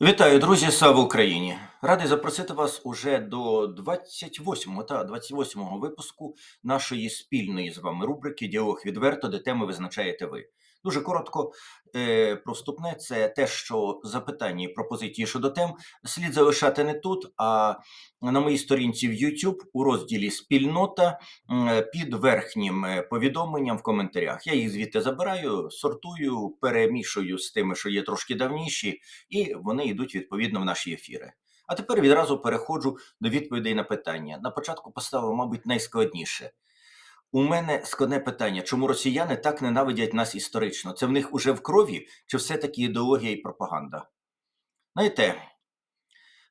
Вітаю, друзі! Слава Україні! Радий запросити вас уже до 28-го та 28-го випуску нашої спільної з вами рубрики Діалог відверто, де теми визначаєте ви. Дуже коротко е, про вступне це те, що запитання і пропозиції щодо тем слід залишати не тут, а на моїй сторінці в YouTube у розділі Спільнота під верхнім е, повідомленням в коментарях. Я їх звідти забираю, сортую, перемішую з тими, що є трошки давніші, і вони йдуть відповідно в наші ефіри. А тепер відразу переходжу до відповідей на питання. На початку поставив, мабуть, найскладніше. У мене складне питання: чому росіяни так ненавидять нас історично? Це в них уже в крові, чи все-таки ідеологія і пропаганда? Знаєте,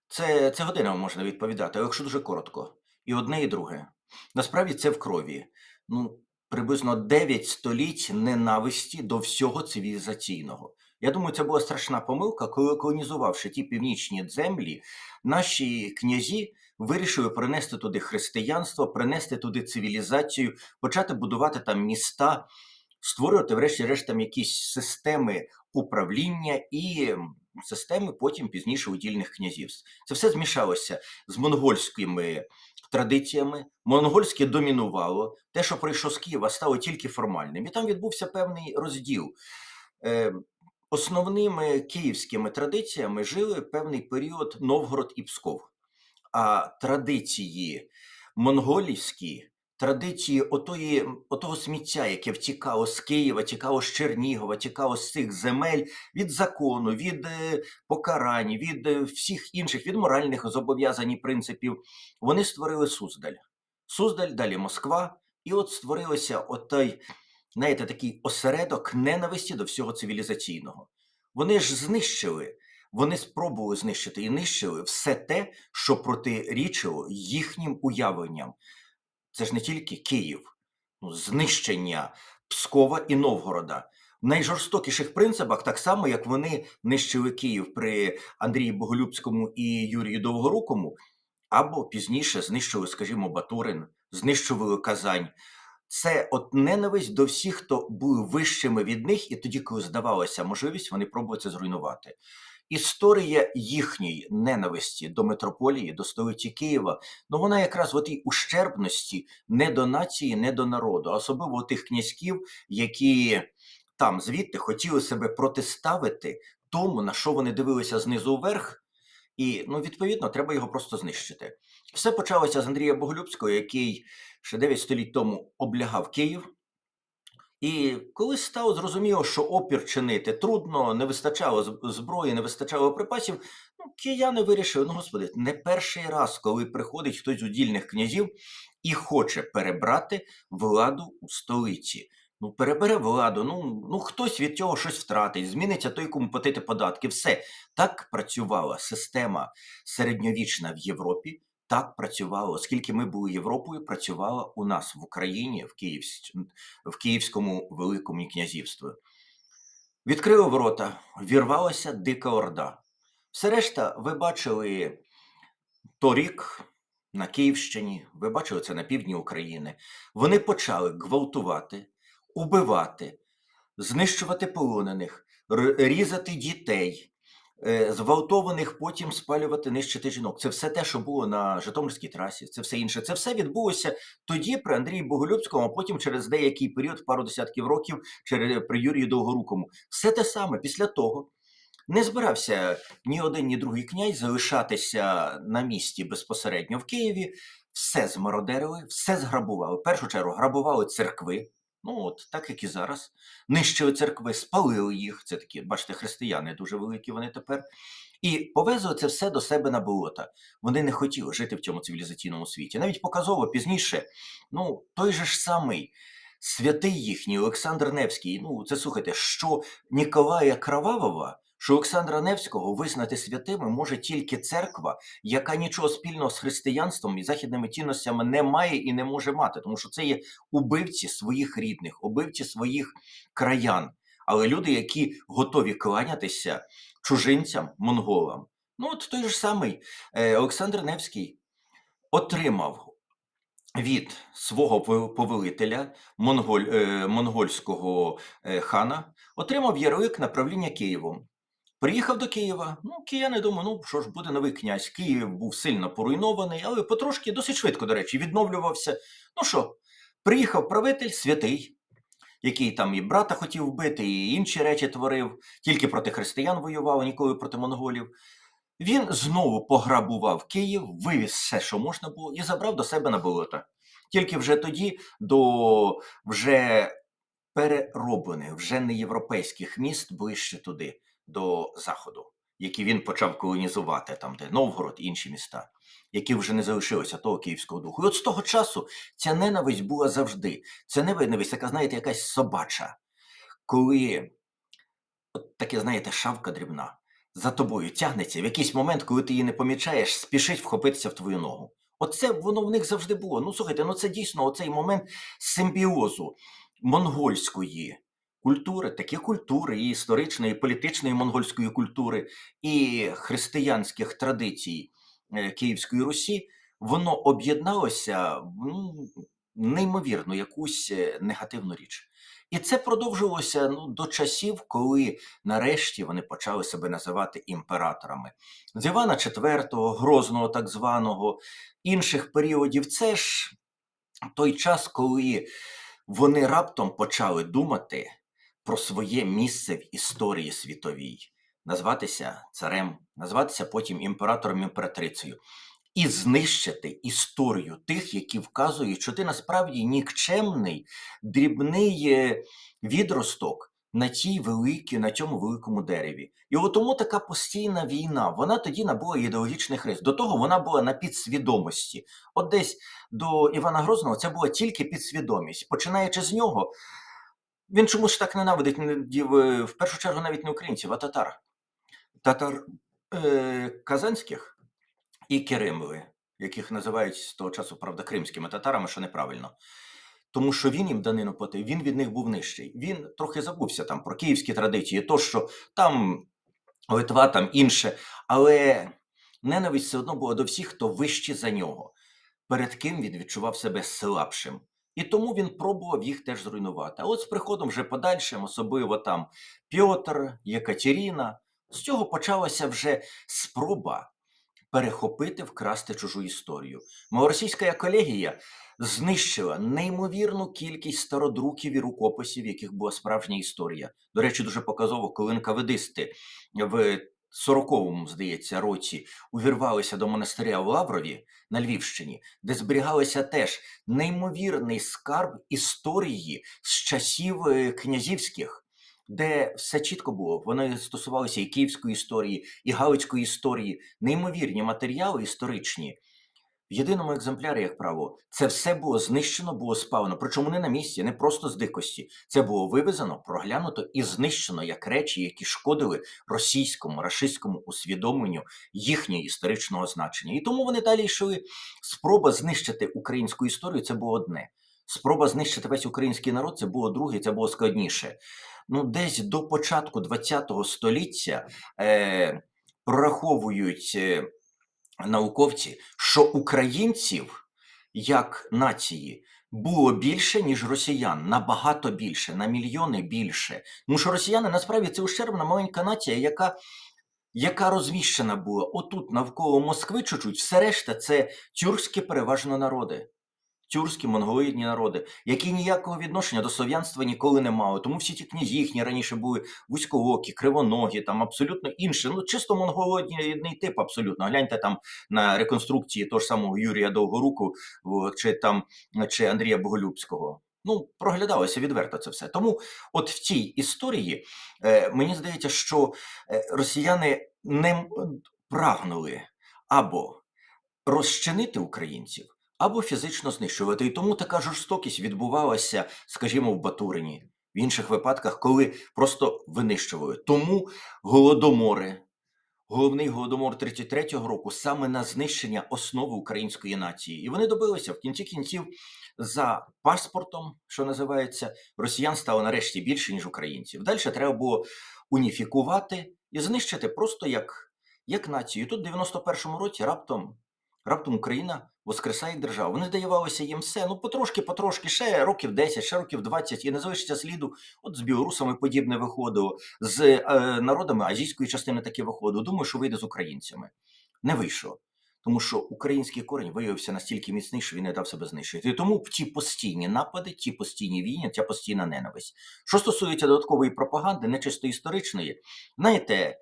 це, це годинами можна відповідати, якщо дуже коротко. І одне, і друге. Насправді це в крові. Ну, приблизно 9 століть ненависті до всього цивілізаційного. Я думаю, це була страшна помилка, коли колонізувавши ті північні землі, наші князі вирішили принести туди християнство, принести туди цивілізацію, почати будувати там міста, створювати, врешті-решт, там якісь системи управління і системи потім пізніше удільних князівств. Це все змішалося з монгольськими традиціями. Монгольське домінувало. Те, що прийшло з Києва, стало тільки формальним. І там відбувся певний розділ. Основними київськими традиціями жили певний період Новгород і Псков. А традиції монголівські, традиції отої, отого сміття, яке втікало з Києва, тікало з Чернігова, тікало з цих земель від закону, від е, покарань, від е, всіх інших, від моральних зобов'язань і принципів, вони створили Суздаль. Суздаль, далі Москва, і от створилося отой, знаєте, такий осередок ненависті до всього цивілізаційного. Вони ж знищили, вони спробували знищити і нищили все те, що протирічило їхнім уявленням. Це ж не тільки Київ, ну, знищення Пскова і Новгорода. В найжорстокіших принципах, так само, як вони нищили Київ при Андрії Боголюбському і Юрію Довгорукому, або пізніше знищили, скажімо, Батурин, знищували Казань. Це от ненависть до всіх, хто були вищими від них, і тоді, коли здавалася можливість, вони пробують це зруйнувати. Історія їхньої ненависті до митрополії, до столиці Києва, ну вона якраз в тій ущербності не до нації, не до народу, а особливо тих князьків, які там звідти хотіли себе протиставити тому, на що вони дивилися знизу вверх, і ну, відповідно, треба його просто знищити. Все почалося з Андрія Боголюбського, який ще 9 століть тому облягав Київ. І коли стало зрозуміло, що опір чинити трудно, не вистачало зброї, не вистачало припасів, ну, кияни вирішили: ну, господи, не перший раз, коли приходить хтось з удільних князів і хоче перебрати владу у столиці. Ну, перебере владу, ну, ну хтось від цього щось втратить, зміниться той, кому платити податки. Все так працювала система середньовічна в Європі. Так працювало, оскільки ми були Європою, працювала у нас в Україні, в, Київсь... в Київському Великому князівстві. Відкрили ворота, вірвалася дика орда. Все решта, ви бачили торік на Київщині, ви бачили це на півдні України. Вони почали гвалтувати, убивати, знищувати полонених, різати дітей, е, зґвалтованих потім спалювати, нищити жінок. Це все те, що було на Житомирській трасі, це все інше. Це все відбулося тоді при Андрії Боголюбському, а потім через деякий період, пару десятків років, при Юрію Довгорукому. Все те саме після того. Не збирався ні один, ні другий князь залишатися на місці безпосередньо в Києві. Все змародерили, все зграбували. В першу чергу грабували церкви. Ну, от так як і зараз. Нищили церкви, спалили їх. Це такі, бачите, християни дуже великі вони тепер. І повезли це все до себе на болота. Вони не хотіли жити в цьому цивілізаційному світі. Навіть показово пізніше, ну, той же ж самий святий їхній Олександр Невський. Ну, це слухайте, що Ніколая Кровавого, що Олександра Невського визнати святими може тільки церква, яка нічого спільного з християнством і західними цінностями не має і не може мати, тому що це є убивці своїх рідних, убивці своїх краян, але люди, які готові кланятися чужинцям, монголам. Ну, от той же самий е, Олександр Невський отримав від свого повелителя монголь, е, монгольського е, хана, отримав ярлик на правління Києвом. Приїхав до Києва. Ну, кияни думаю, ну що ж, буде новий князь. Київ був сильно поруйнований, але потрошки досить швидко, до речі, відновлювався. Ну що, приїхав правитель святий, який там і брата хотів вбити, і інші речі творив, тільки проти християн воював, ніколи проти монголів. Він знову пограбував Київ, вивіз все, що можна було, і забрав до себе на болото. Тільки вже тоді до вже перероблених, вже не європейських міст ближче туди, до заходу, які він почав колонізувати, там, де Новгород і інші міста, які вже не залишилися того київського духу. І от з того часу ця ненависть була завжди. Це ненависть, така, знаєте, якась собача, коли от таке, знаєте, шавка дрібна за тобою тягнеться в якийсь момент, коли ти її не помічаєш, спішить вхопитися в твою ногу. Оце воно в них завжди було. Ну слухайте, ну це дійсно оцей момент симбіозу монгольської культури, такі культури, і історичної, і політичної монгольської культури, і християнських традицій е, Київської Русі, воно об'єдналося в ну, неймовірну якусь е, негативну річ. І це продовжувалося ну, до часів, коли нарешті вони почали себе називати імператорами. З Івана IV, Грозного так званого, інших періодів, це ж той час, коли вони раптом почали думати про своє місце в історії світовій, назватися царем, назватися потім імператором імператрицею. І знищити історію тих, які вказують, що ти насправді нікчемний, дрібний е, відросток на тій великій, на цьому великому дереві. І тому така постійна війна, вона тоді набула ідеологічних рис. До того вона була на підсвідомості. От десь до Івана Грозного це була тільки підсвідомість. Починаючи з нього, він чомусь так ненавидить не- в першу чергу навіть не українців, а татар. Татар е, казанських і Керимли, яких називають з того часу, правда, кримськими татарами, що неправильно. Тому що він їм данину платив, він від них був нижчий. Він трохи забувся там про київські традиції, то що там Литва, там інше, але ненависть все одно була до всіх, хто вищий за нього, перед ким він відчував себе слабшим. І тому він пробував їх теж зруйнувати. А от з приходом вже подальшим, особливо там Пьотр, Єкатеріна, з цього почалася вже спроба перехопити, вкрасти чужу історію. Малоросійська колегія знищила неймовірну кількість стародруків і рукописів, яких була справжня історія. До речі, дуже показово, коли НКВДисти в 40-му, здається, році увірвалися до монастиря в Лаврові на Львівщині, де зберігалися теж неймовірний скарб історії з часів е, князівських. Де все чітко було, вони стосувалися і київської історії, і галицької історії, неймовірні матеріали історичні. В єдиному екземплярі, як правило, це все було знищено, було спалено. Причому не на місці, не просто з дикості. Це було вивезено, проглянуто і знищено як речі, які шкодили російському, рашистському усвідомленню їхнього історичного значення. І тому вони далі йшли. Спроба знищити українську історію це було одне. Спроба знищити весь український народ це було друге, це було складніше. Ну, десь до початку ХХ століття е, прораховують. Науковці, що українців як нації було більше, ніж росіян, набагато більше, на мільйони більше. Тому що росіяни насправді це ущербна маленька нація, яка, яка розміщена була отут навколо Москви чуть-чуть, все решта це тюркські переважно народи. Тюркські монголоїдні народи, які ніякого відношення до слов'янства ніколи не мали. Тому всі ті князі їхні раніше були вузькоокі, кривоногі, там абсолютно інші. Ну, чисто монголоїдний тип, абсолютно. Гляньте там на реконструкції того ж самого Юрія Довгоруку чи там чи Андрія Боголюбського. Ну, проглядалося відверто це все. Тому, от в цій історії е, мені здається, що е, росіяни не прагнули або розчинити українців або фізично знищувати. І тому така жорстокість відбувалася, скажімо, в Батурині, в інших випадках, коли просто винищували. Тому голодомори, головний голодомор 33-го року саме на знищення основи української нації. І вони добилися в кінці кінців за паспортом, що називається, росіян стало нарешті більше, ніж українців. Далі треба було уніфікувати і знищити просто як, як націю. Тут в 91-му році раптом Раптом Україна воскресає як держава. Вони здавалося їм все. Ну, потрошки, потрошки, ще років 10, ще років 20, і не залишиться сліду. От з білорусами подібне виходило, з е, народами азійської частини таке виходило. Думаю, що вийде з українцями. Не вийшло. Тому що український корінь виявився настільки міцний, що він не дав себе знищити. І тому ті постійні напади, ті постійні війни, ця постійна ненависть. Що стосується додаткової пропаганди, не чисто історичної, знаєте,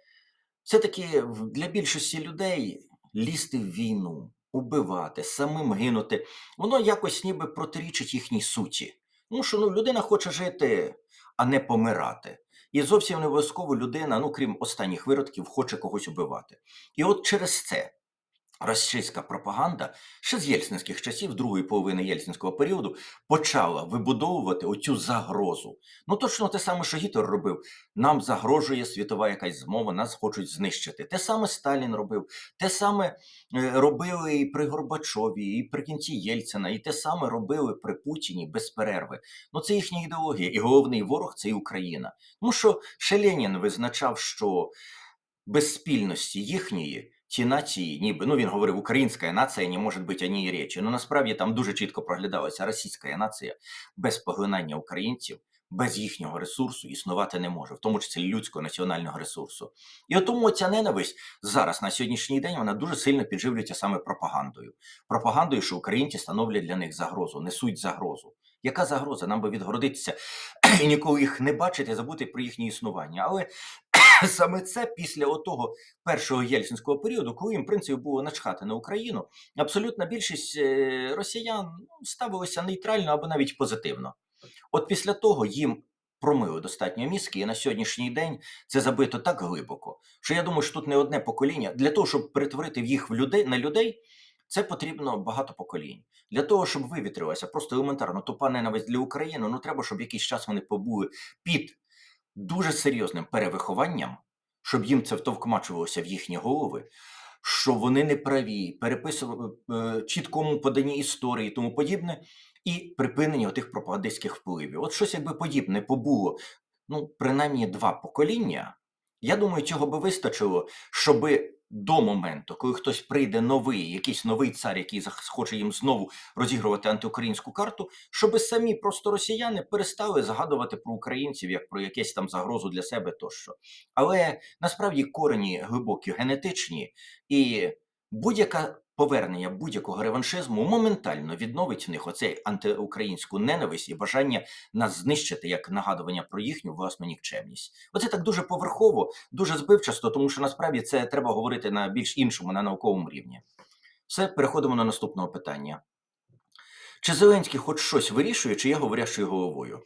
все-таки в- для більшості людей лізти в війну, убивати, самим гинути, воно якось ніби протирічить їхній суті. Тому що ну, людина хоче жити, а не помирати. І зовсім не обов'язково людина, ну крім останніх виродків, хоче когось убивати. І от через це російська пропаганда ще з єльцинських часів, другої половини єльцинського періоду, почала вибудовувати оцю загрозу. Ну точно те саме, що Гітлер робив. Нам загрожує світова якась змова, нас хочуть знищити. Те саме Сталін робив, те саме е, робили і при Горбачові, і при кінці Єльцина, і те саме робили при Путіні без перерви. Ну це їхня ідеологія, і головний ворог це і Україна. Тому що ще Ленін визначав, що без спільності їхньої ті нації, ніби ну він говорив, українська нація не може бути ані речі. Ну насправді там дуже чітко проглядалася російська нація без поглинання українців. Без їхнього ресурсу існувати не може, в тому числі людського національного ресурсу. І от тому ця ненависть зараз на сьогоднішній день вона дуже сильно підживлюється саме пропагандою. Пропагандою, що українці становлять для них загрозу, несуть загрозу. Яка загроза? Нам би відгородитися і ніколи їх не бачити, забути про їхнє існування. Але саме це після отого першого єльцинського періоду, коли їм в принципі було начхати на Україну, абсолютна більшість е, росіян ну, ставилися нейтрально або навіть позитивно. От після того їм промили достатньо мізки, і на сьогоднішній день це забито так глибоко, що я думаю, що тут не одне покоління для того, щоб перетворити їх в людей на людей. Це потрібно багато поколінь. Для того, щоб вивітрилася просто елементарно тупа ненависть для України, ну треба, щоб якийсь час вони побули під дуже серйозним перевихованням, щоб їм це втовкмачувалося в їхні голови, що вони не праві, переписували е, чіткому поданні історії і тому подібне, і припинення тих пропагандистських впливів. От щось якби подібне побуло, ну, принаймні два покоління. Я думаю, цього би вистачило, щоби до моменту, коли хтось прийде новий, якийсь новий цар, який захоче їм знову розігрувати антиукраїнську карту, щоб самі просто росіяни перестали згадувати про українців як про якесь там загрозу для себе тощо. Але насправді корені глибокі, генетичні, і будь-яке повернення будь-якого реваншизму моментально відновить в них оцей антиукраїнську ненависть і бажання нас знищити як нагадування про їхню власну нікчемність. Оце так дуже поверхово, дуже збивчасто, тому що насправді це треба говорити на більш іншому, на науковому рівні. Все, переходимо на наступного питання. Чи Зеленський хоч щось вирішує, чи є говорящою головою?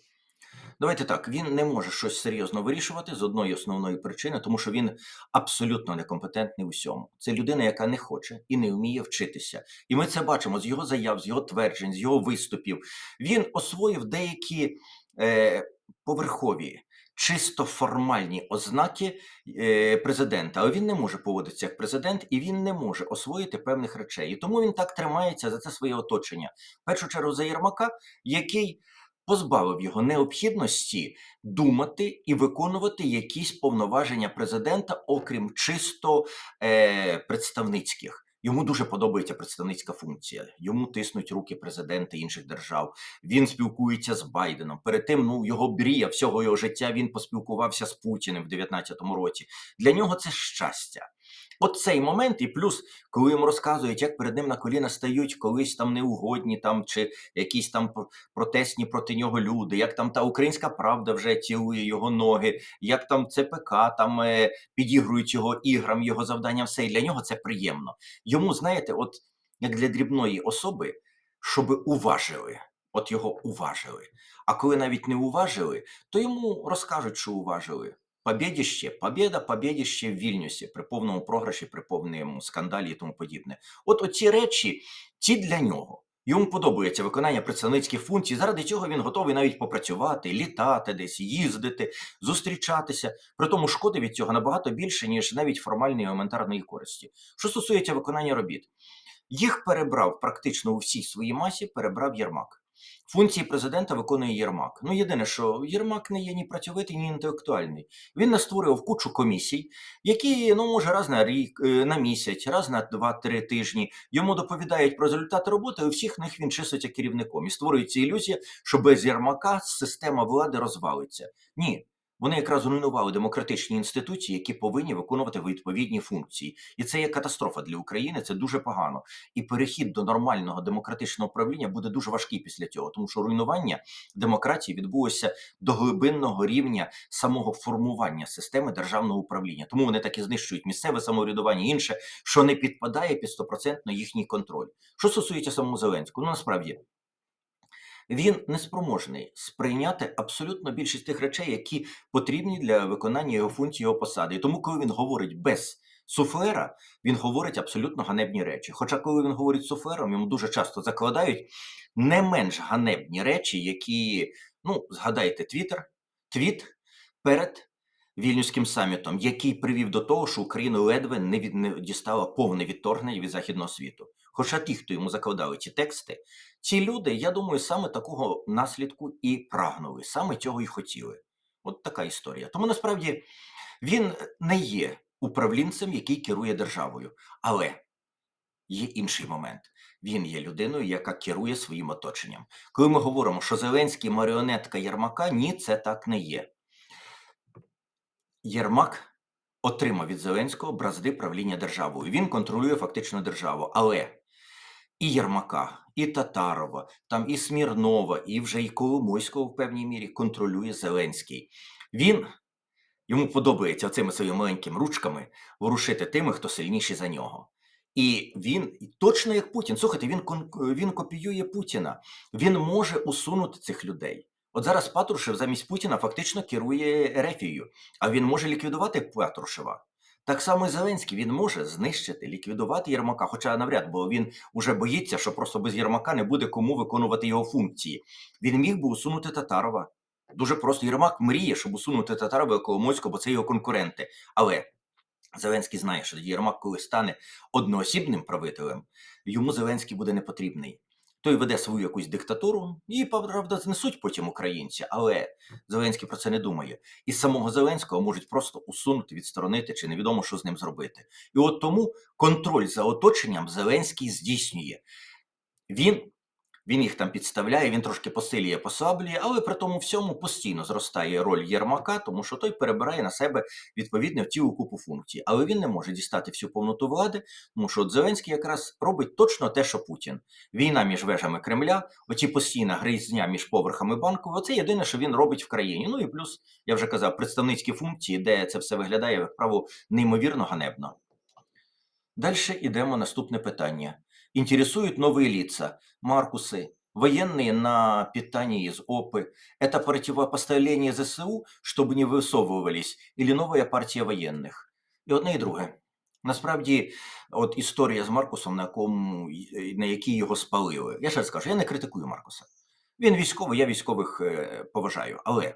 Давайте так, він не може щось серйозно вирішувати з одної основної причини, тому що він абсолютно некомпетентний у всьому. Це людина, яка не хоче і не вміє вчитися. І ми це бачимо з його заяв, з його тверджень, з його виступів. Він освоїв деякі е, поверхові, чисто формальні ознаки е, президента, але він не може поводитися як президент і він не може освоїти певних речей. І тому він так тримається за це своє оточення. В першу чергу за Єрмака, який позбавив його необхідності думати і виконувати якісь повноваження президента, окрім чисто е, представницьких. Йому дуже подобається представницька функція. Йому тиснуть руки президенти інших держав. Він спілкується з Байденом. Перед тим, ну його брія всього його життя. Він поспілкувався з Путіним в 19-му році. Для нього це щастя. От цей момент, і плюс, коли йому розказують, як перед ним на коліна стають колись там неугодні, там чи якісь там протестні проти нього люди, як там та українська правда вже цілує його ноги, як там ЦПК там е, підігрують його іграм, його завданням, все і для нього це приємно. Йому, знаєте, от як для дрібної особи, щоб уважили. От його уважили. А коли навіть не уважили, то йому розкажуть, що уважили. Побєдіще, побєда, побєдіще в Вільнюсі при повному програші, при повному скандалі і тому подібне. От оці речі, ті для нього. Йому подобається виконання представницьких функцій, заради цього він готовий навіть попрацювати, літати десь, їздити, зустрічатися. При тому шкоди від цього набагато більше, ніж навіть формальної елементарної користі. Що стосується виконання робіт, їх перебрав практично у всій своїй масі, перебрав Єрмак. Функції президента виконує Єрмак. Ну, єдине, що Єрмак не є ні працьовитий, ні інтелектуальний. Він настворював кучу комісій, які, ну, може, раз на рік, е, на місяць, раз на два-три тижні йому доповідають про результати роботи, і у всіх них він числиться керівником. І створюється ілюзія, що без Єрмака система влади розвалиться. Ні. Вони якраз руйнували демократичні інституції, які повинні виконувати відповідні функції, і це є катастрофа для України. Це дуже погано. І перехід до нормального демократичного управління буде дуже важкий після цього, тому що руйнування демократії відбулося до глибинного рівня самого формування системи державного управління. Тому вони так і знищують місцеве самоврядування, інше, що не підпадає під стопроцентно їхній контроль. Що стосується самого Зеленського, ну насправді. Він неспроможний сприйняти абсолютно більшість тих речей, які потрібні для виконання його функції його посади. І тому, коли він говорить без суфлера, він говорить абсолютно ганебні речі. Хоча, коли він говорить суфлером, йому дуже часто закладають не менш ганебні речі, які, ну, згадайте, Твіттер, твіт перед Вільнюським самітом, який привів до того, що Україна ледве не, від, не дістала повне відторгнення від західного світу. Хоча ті, хто йому закладали ці тексти, ці люди, я думаю, саме такого наслідку і прагнули, саме цього і хотіли. От така історія. Тому насправді він не є управлінцем, який керує державою, але є інший момент. Він є людиною, яка керує своїм оточенням. Коли ми говоримо, що Зеленський маріонетка Єрмака, ні, це так не є. Єрмак отримав від Зеленського бразди правління державою. Він контролює фактично державу. Але і Єрмака, і Татарова, там і Смірнова, і вже і Коломойського в певній мірі контролює Зеленський. Він йому подобається цими своїми маленькими ручками ворушити тими, хто сильніший за нього. І він точно як Путін. Слухайте, він він копіює Путіна. Він може усунути цих людей. От зараз Патрушев замість Путіна фактично керує Ерефією, а він може ліквідувати Патрушева. Так само і Зеленський він може знищити, ліквідувати Єрмака, хоча навряд, бо він уже боїться, що просто без Єрмака не буде кому виконувати його функції. Він міг би усунути Татарова. Дуже просто Єрмак мріє, щоб усунути Татарова і Коломойського, бо це його конкуренти. Але Зеленський знає, що Єрмак, коли стане одноосібним правителем, йому Зеленський буде не потрібний. Той веде свою якусь диктатуру, і правда знесуть потім українці, але Зеленський про це не думає. І самого Зеленського можуть просто усунути, відсторонити, чи невідомо, що з ним зробити. І от тому контроль за оточенням Зеленський здійснює. Він, він їх там підставляє, він трошки посилює, послаблює, але при тому всьому постійно зростає роль Єрмака, тому що той перебирає на себе відповідно цілу купу функцій. Але він не може дістати всю повноту влади, тому що от Зеленський якраз робить точно те, що Путін. Війна між вежами Кремля, оці постійна гризня між поверхами банку. Оце єдине, що він робить в країні. Ну і плюс, я вже казав, представницькі функції, де це все виглядає, як право, неймовірно ганебно. Дальше идем наступне питання. Интересуют новые лица, Маркусы, военные на питании из ОПы. Это противопоставление ЗСУ, чтобы не висовувались, или новая партія воєнних? І одне, і друге. Насправді, от історія з Маркусом, на, якому, й- на якій його спалили. Я ще раз скажу, я не критикую Маркуса. Він військовий, я військових е, поважаю, але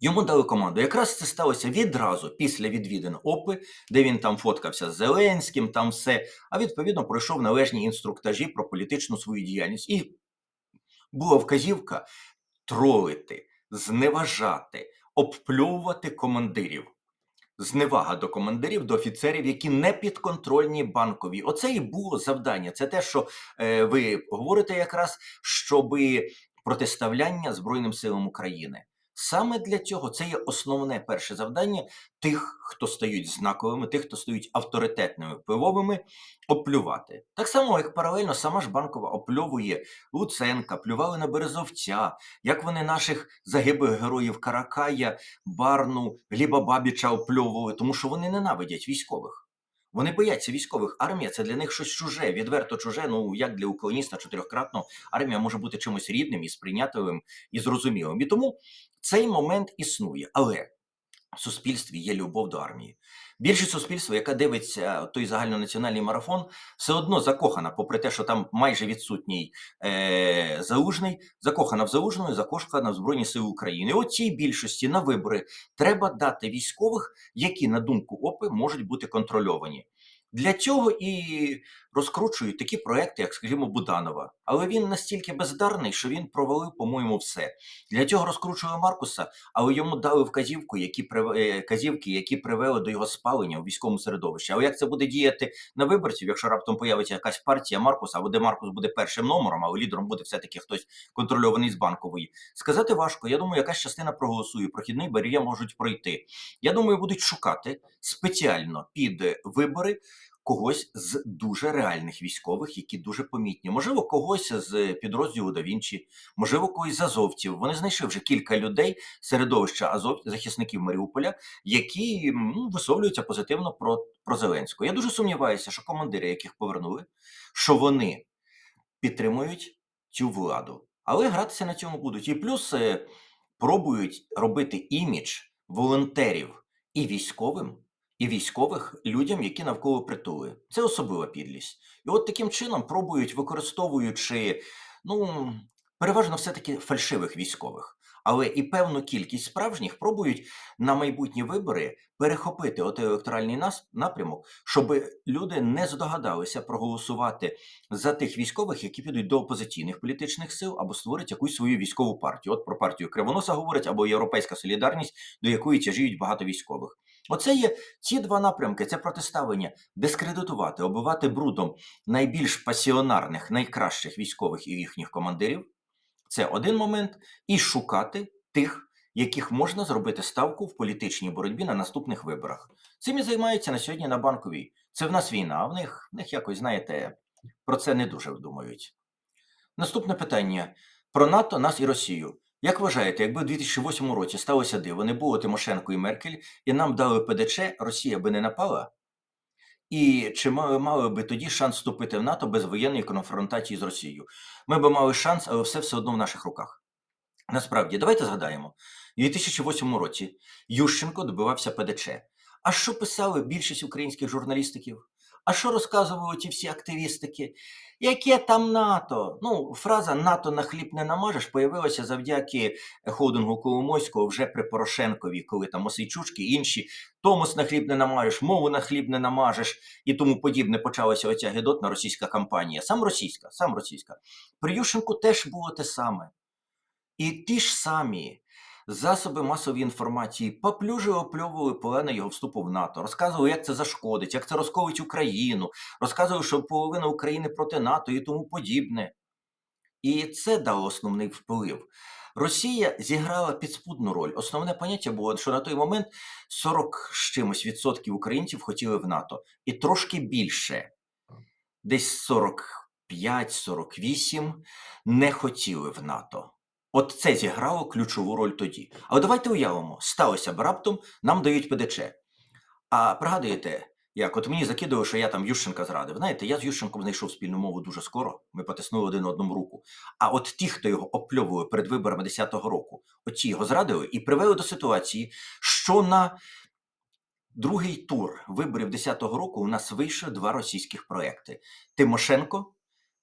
Йому дали команду. Якраз це сталося відразу після відвідин ОПИ, де він там фоткався з Зеленським, там все. А відповідно пройшов належні інструктажі про політичну свою діяльність. І була вказівка тролити, зневажати, обпльовувати командирів. Зневага до командирів, до офіцерів, які не підконтрольні банкові. Оце і було завдання. Це те, що е, ви говорите якраз, щоби протиставляння Збройним силам України. Саме для цього це є основне перше завдання тих, хто стають знаковими, тих, хто стають авторитетними впливовими, оплювати. Так само, як паралельно сама ж банкова опльовує Луценка, плювали на Березовця, як вони наших загиблих героїв Каракая, Барну, Гліба Бабіча опльовували, тому що вони ненавидять військових. Вони бояться військових. Армія це для них щось чуже, відверто чуже. Ну як для уклоніста чотирьохкратно армія може бути чимось рідним і сприйнятливим і зрозумілим. І тому цей момент існує, але в суспільстві є любов до армії. Більшість суспільства, яка дивиться той загальнонаціональний марафон, все одно закохана, попри те, що там майже відсутній е, залужний, закохана в залужного, і закохана в Збройні Сили України. От цій більшості на вибори треба дати військових, які, на думку ОПИ, можуть бути контрольовані. Для цього і розкручують такі проекти, як, скажімо, Буданова. Але він настільки бездарний, що він провалив, по-моєму, все. Для цього розкручує Маркуса, але йому дали вказівку, які е, казівки, які привели до його спалення у військовому середовищі. Але як це буде діяти на виборців, якщо раптом появиться якась партія Маркуса, або де Маркус буде першим номером, а лідером буде все-таки хтось контрольований з банкової, сказати важко. Я думаю, якась частина проголосує. Прохідний бар'єр можуть пройти. Я думаю, будуть шукати спеціально під вибори когось з дуже реальних військових, які дуже помітні. Можливо, когось з підрозділу да Вінчі, можливо, когось з азовців. Вони знайшли вже кілька людей середовища Азов, захисників Маріуполя, які ну, висловлюються позитивно про, про Зеленського. Я дуже сумніваюся, що командири, яких повернули, що вони підтримують цю владу. Але гратися на цьому будуть. І плюс е, пробують робити імідж волонтерів і військовим, і військових людям, які навколо притули. Це особлива підлість. І от таким чином пробують, використовуючи, ну, переважно все-таки фальшивих військових. Але і певну кількість справжніх пробують на майбутні вибори перехопити от електоральний нас- напрямок, щоб люди не здогадалися проголосувати за тих військових, які підуть до опозиційних політичних сил або створять якусь свою військову партію. От про партію Кривоноса говорять, або Європейська солідарність, до якої тяжіють багато військових. Оце є ці два напрямки: це протиставлення, дискредитувати, оббивати брудом найбільш пасіонарних, найкращих військових і їхніх командирів. Це один момент, і шукати тих, яких можна зробити ставку в політичній боротьбі на наступних виборах. Цим і займаються на сьогодні на банковій. Це в нас війна, а в них, в них якось, знаєте, про це не дуже думають. Наступне питання про НАТО, нас і Росію. Як вважаєте, якби в 2008 році сталося диво, не було Тимошенко і Меркель, і нам дали ПДЧ, Росія би не напала? І чи мали, мали би тоді шанс вступити в НАТО без воєнної конфронтації з Росією? Ми би мали шанс, але все все одно в наших руках. Насправді, давайте згадаємо: у 2008 році Ющенко добивався ПДЧ. А що писали більшість українських журналістиків? А що розказували ті всі активістики? Яке там НАТО? Ну, фраза НАТО на хліб не намажеш появилася завдяки холдингу Коломойського вже при Порошенкові, коли там Осейчучки інші Томос на хліб не намажеш, мову на хліб не намажеш і тому подібне почалася оця гедотна російська кампанія. Сам російська, сам російська. При Ющенку теж було те саме. І ті ж самі засоби масової інформації поплюжили, опльовували полена його вступу в НАТО, розказували, як це зашкодить, як це розколить Україну, розказували, що половина України проти НАТО і тому подібне. І це дало основний вплив. Росія зіграла підспудну роль. Основне поняття було, що на той момент 40 з чимось відсотків українців хотіли в НАТО, і трошки більше, десь 45-48 не хотіли в НАТО. От це зіграло ключову роль тоді. Але давайте уявимо, сталося б раптом, нам дають ПДЧ. А пригадуєте, як от мені закидали, що я там Ющенка зрадив. Знаєте, я з Ющенком знайшов спільну мову дуже скоро. Ми потиснули один одному руку. А от ті, хто його опльовували перед виборами 10-го року, оці його зрадили і привели до ситуації, що на другий тур виборів 10-го року у нас вийшли два російських проекти: Тимошенко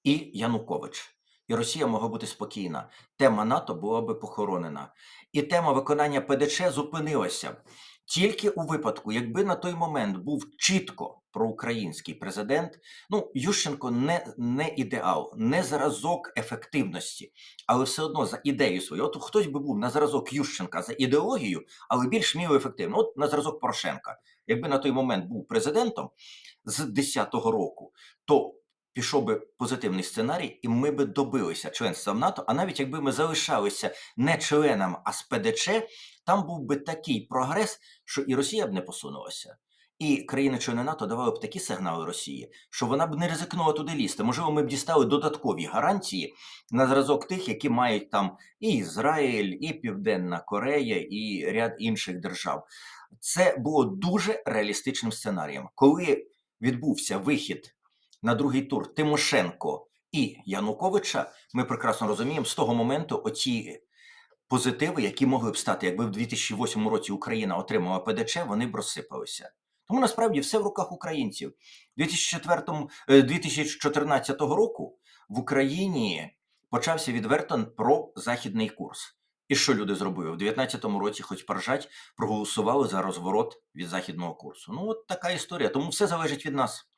і Янукович. І Росія могла бути спокійна. Тема НАТО була би похоронена. І тема виконання ПДЧ зупинилася тільки у випадку, якби на той момент був чітко проукраїнський президент. Ну, Ющенко не, не ідеал, не зразок ефективності, але все одно за ідею свою. От хтось би був на зразок Ющенка за ідеологію, але більш міло ефективно. От на зразок Порошенка. Якби на той момент був президентом з 10-го року, то пішов би позитивний сценарій, і ми би добилися членства в НАТО. А навіть якби ми залишалися не членом, а з ПДЧ, там був би такий прогрес, що і Росія б не посунулася. І країни-члени НАТО давали б такі сигнали Росії, що вона б не ризикнула туди лізти. Можливо, ми б дістали додаткові гарантії на зразок тих, які мають там і Ізраїль, і Південна Корея, і ряд інших держав. Це було дуже реалістичним сценарієм. Коли відбувся вихід на другий тур Тимошенко і Януковича, ми прекрасно розуміємо, з того моменту оці позитиви, які могли б стати, якби в 2008 році Україна отримала ПДЧ, вони б розсипалися. Тому насправді все в руках українців. 2004, е, 2014 року в Україні почався відверто прозахідний курс. І що люди зробили? В 2019 році, хоч поржать, проголосували за розворот від західного курсу. Ну, от така історія. Тому все залежить від нас.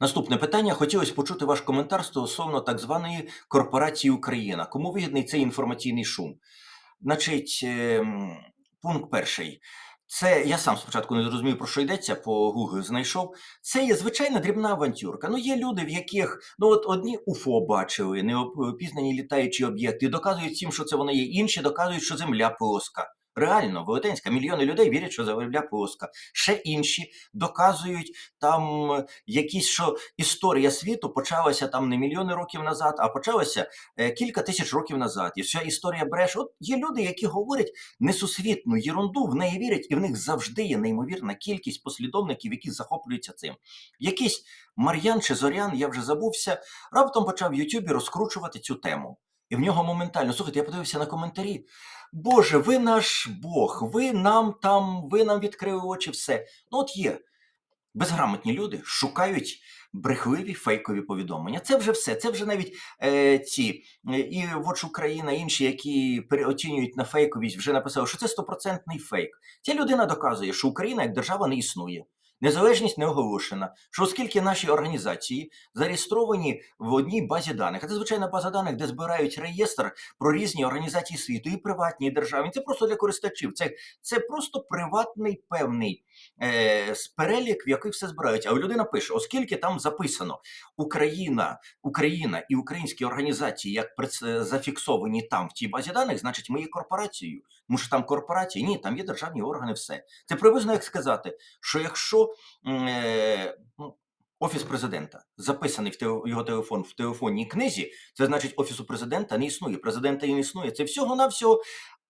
Наступне питання. Хотілося почути ваш коментар стосовно так званої корпорації Україна. Кому вигідний цей інформаційний шум? Значить, ем, пункт перший. Це я сам спочатку не зрозумів, про що йдеться, по Google знайшов. Це є звичайна дрібна авантюрка. Ну, є люди, в яких ну от одні УФО бачили, неопізнані літаючі об'єкти, доказують всім, що це вони є. Інші доказують, що земля плоска. Реально, велетенська, мільйони людей вірять, що земля плоска. Ще інші доказують там е, якісь, що історія світу почалася там не мільйони років назад, а почалася е, кілька тисяч років назад. І вся історія бреше. От є люди, які говорять несусвітну єрунду, в неї вірять, і в них завжди є неймовірна кількість послідовників, які захоплюються цим. Якийсь Мар'ян чи Зорян, я вже забувся, раптом почав в Ютубі розкручувати цю тему. І в нього моментально, слухайте, я подивився на коментарі. Боже, ви наш Бог, ви нам там, ви нам відкрили очі, все. Ну, от є. Безграмотні люди шукають брехливі фейкові повідомлення. Це вже все. Це вже навіть е, ці е, і Watch Україна, інші, які переоцінюють на фейковість, вже написали, що це стопроцентний фейк. Ця людина доказує, що Україна як держава не існує. Незалежність не оголошена, що оскільки наші організації зареєстровані в одній базі даних, а це звичайна база даних, де збирають реєстр про різні організації світу, і приватні, і державні. Це просто для користувачів. Це, це просто приватний певний е, перелік, в який все збирають. А людина пише, оскільки там записано Україна, Україна і українські організації, як зафіксовані там в тій базі даних, значить, ми є корпорацією. Тому що там корпорації, ні, там є державні органи, все. Це приблизно як сказати, що якщо е, ну, офіс президента записаний в те- його телефон в телефонній книзі, це значить офісу президента не існує. Президента і не існує. Це всього навсього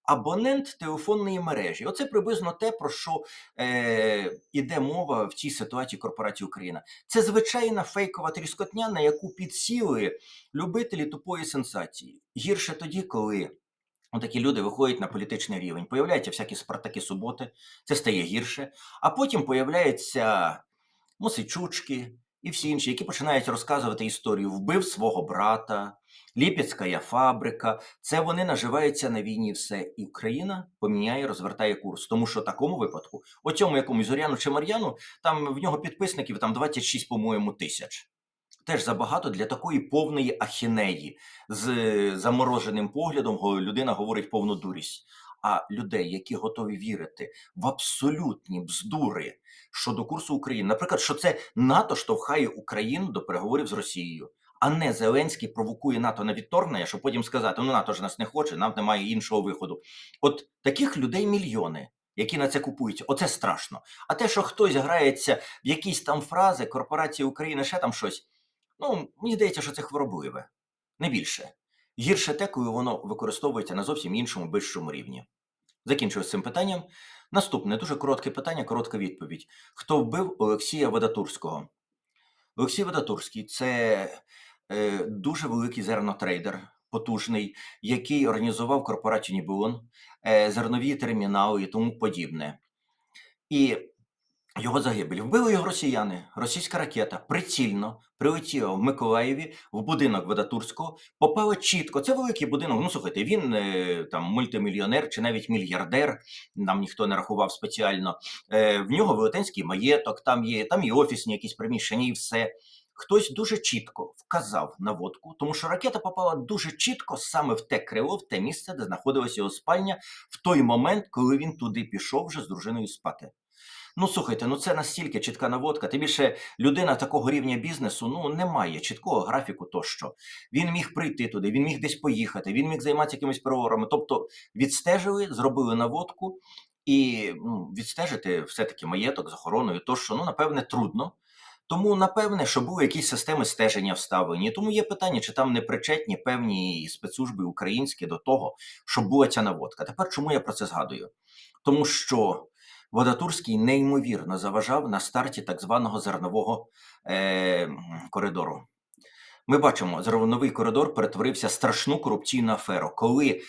абонент телефонної мережі. Оце приблизно те, про що е, іде мова в цій ситуації корпорації Україна. Це звичайна фейкова тріскотня, на яку підсіли любителі тупої сенсації. Гірше тоді, коли. Такі люди виходять на політичний рівень, появляються всякі спартаки суботи, це стає гірше. А потім появляються Мосичучки і всі інші, які починають розказувати історію вбив свого брата, Ліпецька фабрика. Це вони наживаються на війні. Все і Україна поміняє, розвертає курс. Тому що в такому випадку, о цьому якомусь Зоряну чи Мар'яну, там в нього підписників там 26, по-моєму, тисяч. Теж забагато для такої повної ахінеї з замороженим поглядом людина говорить повну дурість. А людей, які готові вірити в абсолютні бздури щодо курсу України, наприклад, що це НАТО штовхає Україну до переговорів з Росією, а не Зеленський провокує НАТО на відторгнення, щоб потім сказати: ну НАТО ж нас не хоче, нам немає іншого виходу. От таких людей мільйони. Які на це купують, оце страшно. А те, що хтось грається в якісь там фрази, корпорація України, ще там щось. Ну, мені здається, що це хворобливе, не більше. Гірше те, коли воно використовується на зовсім іншому вищому рівні. Закінчую з цим питанням. Наступне дуже коротке питання, коротка відповідь. Хто вбив Олексія Водатурського? Олексій Водатурський це е, дуже великий зернотрейдер, потужний, який організував корпорацію Нібіон, е, зернові термінали і тому подібне. І його загибель. Вбили його росіяни. Російська ракета прицільно прилетіла в Миколаєві в будинок Водатурського, попала чітко. Це великий будинок. Ну слухайте, він е, там мультимільйонер чи навіть мільярдер. Нам ніхто не рахував спеціально. Е, в нього велетенський маєток, там є, там і офісні якісь приміщення, і все. Хтось дуже чітко вказав наводку, тому що ракета попала дуже чітко саме в те крило, в те місце, де знаходилася його спальня, в той момент, коли він туди пішов вже з дружиною спати. Ну слухайте, ну це настільки чітка наводка. Тим більше людина такого рівня бізнесу ну не має чіткого графіку. Тощо він міг прийти туди, він міг десь поїхати, він міг займатися якимись переговорами. Тобто відстежили, зробили наводку і ну, відстежити все-таки маєток з охороною. То що ну напевне трудно. Тому напевне, що були якісь системи стеження вставлені. Тому є питання, чи там не причетні певні спецслужби українські до того, щоб була ця наводка. Тепер чому я про це згадую? Тому що Водатурський неймовірно заважав на старті так званого зернового е, коридору. Ми бачимо, зерновий коридор перетворився в страшну корупційну аферу, коли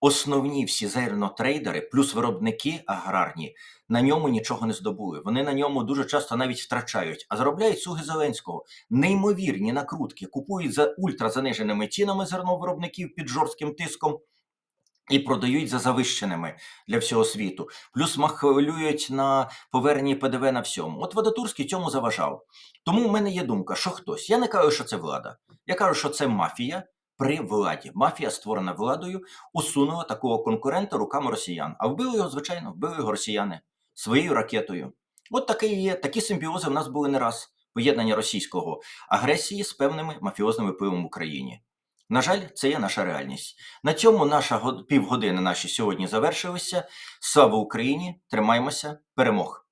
основні всі зернотрейдери, плюс виробники аграрні, на ньому нічого не здобули. Вони на ньому дуже часто навіть втрачають, а заробляють слуги Зеленського. Неймовірні накрутки, купують за ультразаниженими цінами зерновиробників під жорстким тиском. І продають за завищеними для всього світу. Плюс махлюють на поверненні ПДВ на всьому. От Вадатурський цьому заважав. Тому в мене є думка, що хтось. Я не кажу, що це влада. Я кажу, що це мафія при владі. Мафія, створена владою, усунула такого конкурента руками росіян. А вбили його, звичайно, вбили його росіяни своєю ракетою. От таке є. Такі симбіози в нас були не раз. Поєднання російського агресії з певними мафіозними впливом в Україні. На жаль, це є наша реальність. На цьому наша год- півгодини наші сьогодні завершилися. Слава Україні! Тримаємося! Перемог!